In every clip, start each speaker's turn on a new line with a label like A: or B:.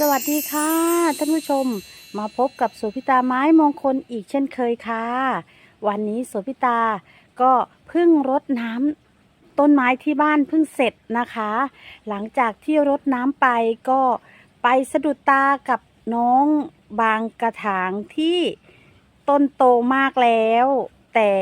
A: สวัสดีค่ะท่านผู้ชมมาพบกับโสพิตาไม้มงคลอีกเช่นเคยค่ะ วันนี้โสพิตาก็เพิ่งรดน้ำต้นไม้ที่บ้านเพิ่งเสร็จนะคะ หลังจากที่รดน้ำไปก็ไปสะดุดตากับน้องบางกระถางที่ต้นโตมากแล้ว แต่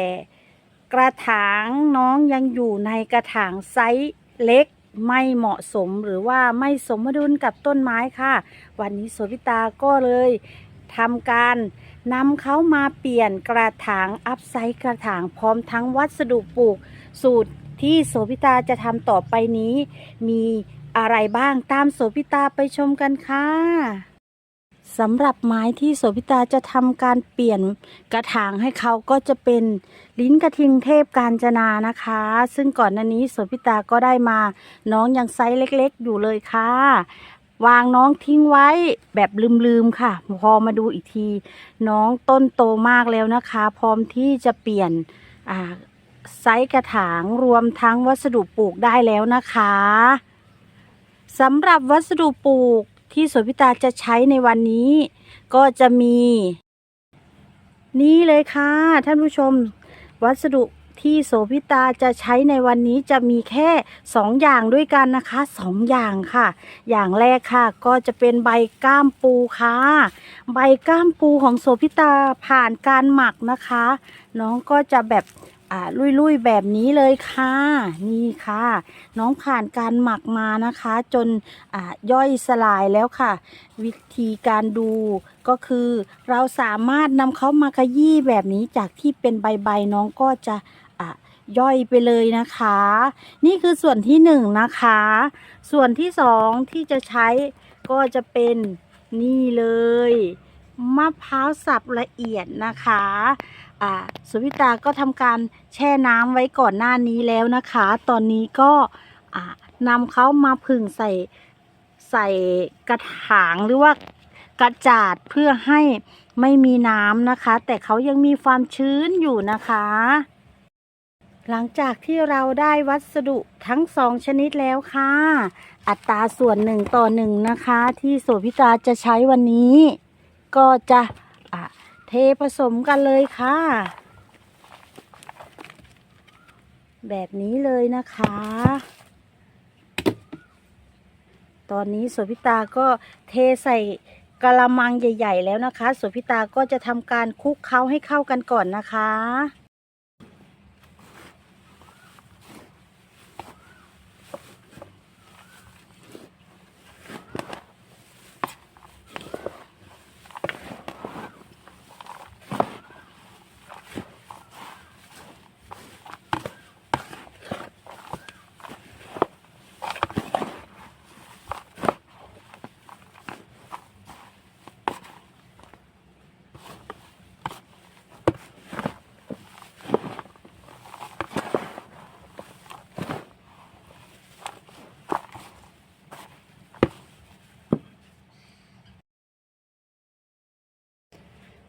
A: กระถางน้องยังอยู่ในกระถางไซส์เล็ก ไม่เหมาะสมหรือว่าไม่สมดุลกับต้นไม้ค่ะ วันนี้โสพิตาก็เลยทำการนำเขามาเปลี่ยนกระถางอัพไซต์กระถางพร้อมทั้งวัสดุปลูกสูตรที่โสพิตาจะทำต่อไปนี้ มีอะไรบ้างตามโสพิตาไปชมกันค่ะ สำหรับไม้ที่โสพิตาจะทำการเปลี่ยนกระถางให้เขาก็จะเป็นลิ้นกระทิงเทพกาญจนานะคะ ซึ่งก่อนหน้านี้โสพิตาก็ได้มาน้องยังไซส์เล็กๆ อยู่เลยค่ะ วางน้องทิ้งไว้แบบลืมๆค่ะ พอมาดูอีกที น้องต้นโตมากแล้วนะคะ พร้อมที่จะเปลี่ยนไซส์กระถางรวมทั้งวัสดุปลูกได้แล้วนะคะสำหรับวัสดุปลูก ที่สวพิตาจะใช้ในวันนี้ ก็จะมี นี่เลยค่ะ ท่านผู้ชม วัสดุที่โสพิตาจะใช้ในวันนี้จะมีแค่สองอย่างด้วยกันนะคะสองอย่างค่ะ อย่างแรกค่ะ ก็จะเป็นใบก้ามปูค่ะ ใบก้ามปูของโสพิตาผ่านการหมักนะคะ น้องก็จะแบบ อ่าลุยๆแบบนี้เลยค่ะ นี่ค่ะ น้องผ่านการหมักมานะคะ จนอ่าย่อยสลายแล้วค่ะ วิธีการดูก็คือเราสามารถนำเขามาขยี้แบบนี้จากที่เป็นใบๆน้องก็จะอะย่อยไปเลยนะคะ นี่คือส่วนที่หนึ่งนะคะ ส่วนที่สองที่จะใช้ก็จะเป็นนี่เลย มะพร้าวสับละเอียดนะคะอ่าสุวิตาก็ทำการแช่น้ำไว้ก่อนหน้านี้แล้วนะคะ ตอนนี้ก็อ่านำเขามาผึ่งใส่ใส่กระถางหรือว่ากระจาดเพื่อให้ไม่มีน้ำนะคะ แต่เขายังมีความชื้นอยู่นะคะ หลังจากที่เราได้วัสดุทั้งสองชนิดแล้วค่ะ อัตราส่วนหนึ่งต่อหนึ่งนะคะ ที่โสพิตาจะใช้วันนี้ ก็จะะเทผสมกันเลยค่ะ แบบนี้เลยนะคะ ตอนนี้โสพิตาก็เทใส่กระมังใหญ่ ๆ แล้วนะคะโสพิตาก็จะทำการคลุกเคล้าให้เข้ากันก่อนนะคะ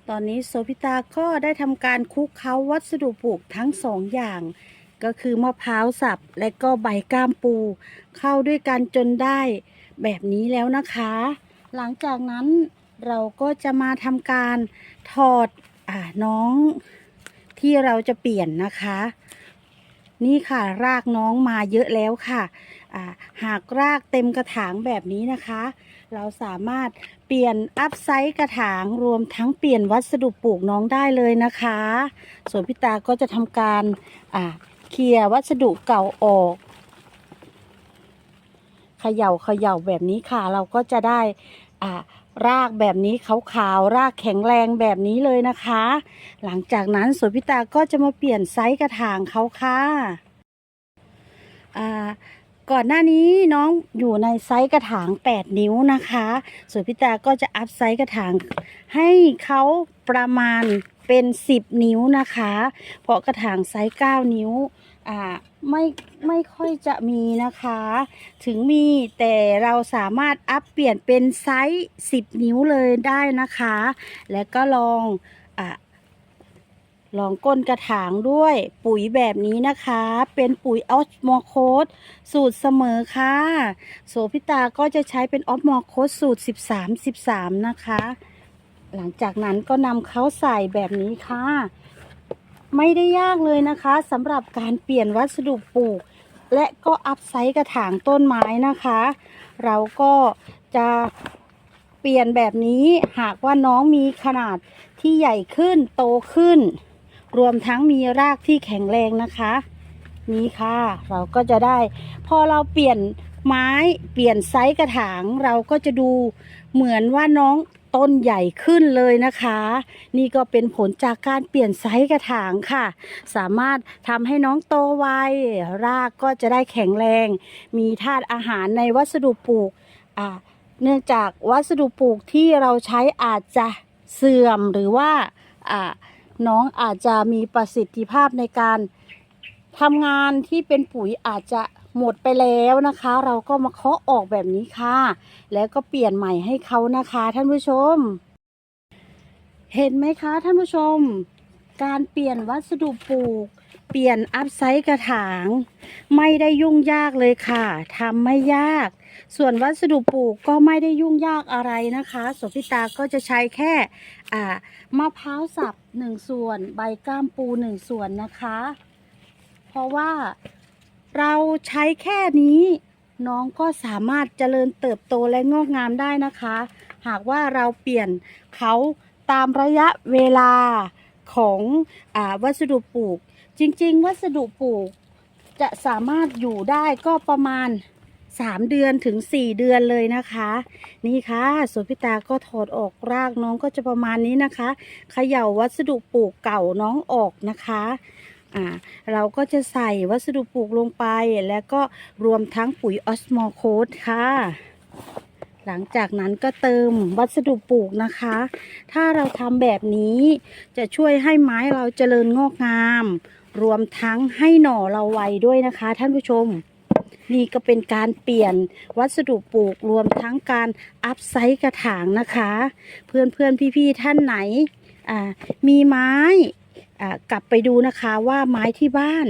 A: ตอนนี้โสพิตาก็ได้ทำการคลุกเคล้าวัสดุปลูกทั้งสองอย่าง ก็คือมะพร้าวสับและก็ใบก้ามปู เข้าด้วยกันจนได้แบบนี้แล้วนะคะ หลังจากนั้นเราก็จะมาทำการถอดอน้องที่เราจะเปลี่ยนนะคะ นี่ค่ะรากน้องมาเยอะแล้วค่ะหากรากเต็มกระถางแบบนี้นะคะ เราสามารถเปลี่ยนอัพไซส์กระถางรวมทั้งเปลี่ยนวัสดุปลูกน้องได้เลยนะคะ ส่วนพิตาก็จะทำการเคลียร์วัสดุเก่าออกเขย่าเขย่าแบบนี้ค่ะ เราก็จะได้อ่า รากแบบนี้ขาวๆรากแข็งแรงแบบนี้เลยนะคะ หลังจากนั้นสวนพิตาก็จะมาเปลี่ยนไซส์กระถางเขาค่ะอ่าก่อนหน้านี้น้องอยู่ในไซส์กระถาง 8 นิ้วนะคะส่วนพิตาก็จะอัพไซส์กระถางให้เขาประมาณ เป็น10นิ้วนะคะ เพราะกระถางไซส์9นิ้วอ่าไม่ไม่ค่อยจะมีนะคะ ถึงมีแต่เราสามารถอัพเปลี่ยนเป็นไซส์10นิ้วเลยได้นะคะ และก็ลองอะลองก้นกระถางด้วยปุ๋ยแบบนี้นะคะ เป็นปุ๋ยออสมอโคสสูตรเสมอค่ะ โสพิตาก็จะใช้เป็นออสมอโคสสูตร 13 13 นะคะ หลังจากนั้นก็นำเขาใส่แบบนี้ค่ะ ไม่ได้ยากเลยนะคะสำหรับการเปลี่ยนวัสดุปลูก และก็อัพไซต์กระถางต้นไม้นะคะ เราก็จะเปลี่ยนแบบนี้หากว่าน้องมีขนาดที่ใหญ่ขึ้นโตขึ้น รวมทั้งมีรากที่แข็งแรงนะคะ นี่ค่ะ เราก็จะได้ พอเราเปลี่ยนไม้เปลี่ยนไซส์กระถาง เราก็จะดูเหมือนว่าน้อง ต้นใหญ่ขึ้นเลยนะคะ นี่ก็เป็นผลจากการเปลี่ยนไซส์กระถางค่ะ สามารถทำให้น้องโตไวรากก็จะได้แข็งแรง มีธาตุอาหารในวัสดุปลูกอ่าเนื่องจากวัสดุปลูกที่เราใช้อาจจะเสื่อมหรือว่าอ่าน้องอาจจะมีประสิทธิภาพในการทำงานที่เป็นปุ๋ยอาจจะ หมดไปแล้วนะคะ เราก็มาเคาะออกแบบนี้ค่ะ แล้วก็เปลี่ยนใหม่ให้เขานะคะท่านผู้ชม เห็นไหมคะท่านผู้ชม การเปลี่ยนวัสดุปลูก เปลี่ยนอัพไซต์กระถาง ไม่ได้ยุ่งยากเลยค่ะทำไม่ยาก ส่วนวัสดุปลูกก็ไม่ได้ยุ่งยากอะไรนะคะโสพิตาก็จะใช้แค่อ่ามะพร้าวสับหนึ่งส่วน ใบก้ามปูหนึ่งส่วนนะคะ เพราะว่า เราใช้แค่นี้ น้องก็สามารถเจริญเติบโตและงอกงามได้นะคะ หากว่าเราเปลี่ยนเขาตามระยะเวลาของอวัสดุปลูก จริง ๆ วัสดุปลูกจะสามารถอยู่ได้ก็ประมาณ 3 เดือนถึง 4 เดือนเลยนะคะ นี่ค่ะสุพิตาก็ถอดออกรากน้องก็จะประมาณนี้นะคะเขย่าวัสดุปลูกเก่าน้องออกนะคะ อ่าเราก็จะใส่วัสดุปลูกลงไป แล้วก็รวมทั้งปุ๋ยออสโมโคสค่ะ หลังจากนั้นก็เติมวัสดุปลูกนะคะ ถ้าเราทำแบบนี้จะช่วยให้ไม้เราเจริญงอกงาม รวมทั้งให้หน่อเราไวด้วยนะคะ ท่านผู้ชมนี่ก็เป็นการเปลี่ยนวัสดุปลูกรวมทั้งการอัพไซต์กระถางนะคะ เพื่อนเพื่อนพี่พี่ๆท่านไหนมีไม้ กลับไปดูนะคะว่าไม้ที่บ้าน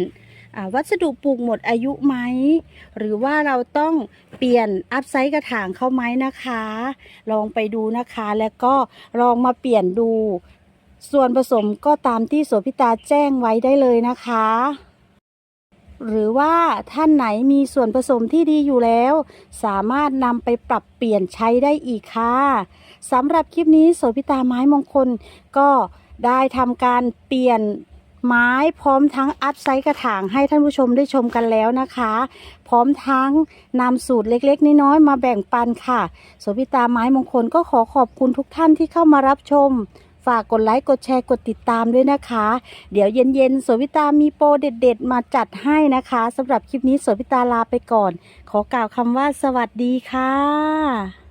A: วัสดุปลูกหมดอายุไหม หรือว่าเราต้องเปลี่ยนอัพไซต์กระถางเข้าไหมนะคะ ลองไปดูนะคะ แล้วก็ลองมาเปลี่ยนดู ส่วนผสมก็ตามที่โสพิตาแจ้งไว้ได้เลยนะคะหรือว่าท่านไหนมีส่วนผสมที่ดีอยู่แล้ว สามารถนำไปปรับเปลี่ยนใช้ได้อีกค่ะสำหรับคลิปนี้โสพิตาไม้มงคลก็ ได้ทำการเปลี่ยนไม้พร้อมทั้งอัพไซต์กระถางให้ท่านผู้ชมได้ชมกันแล้วนะคะ พร้อมทั้งนำสูตรเล็กๆ น้อยๆมาแบ่งปันค่ะโสพิตาไม้มงคลก็ขอขอบคุณทุกท่านที่เข้ามารับชม ฝากกดไลค์กดแชร์กดติดตามด้วยนะคะ เดี๋ยวเย็นๆโสพิตามีโปรเด็ด ๆ มาจัดให้นะคะสำหรับคลิปนี้โสพิตาลาไปก่อน ขอกล่าวคำว่าสวัสดีค่ะ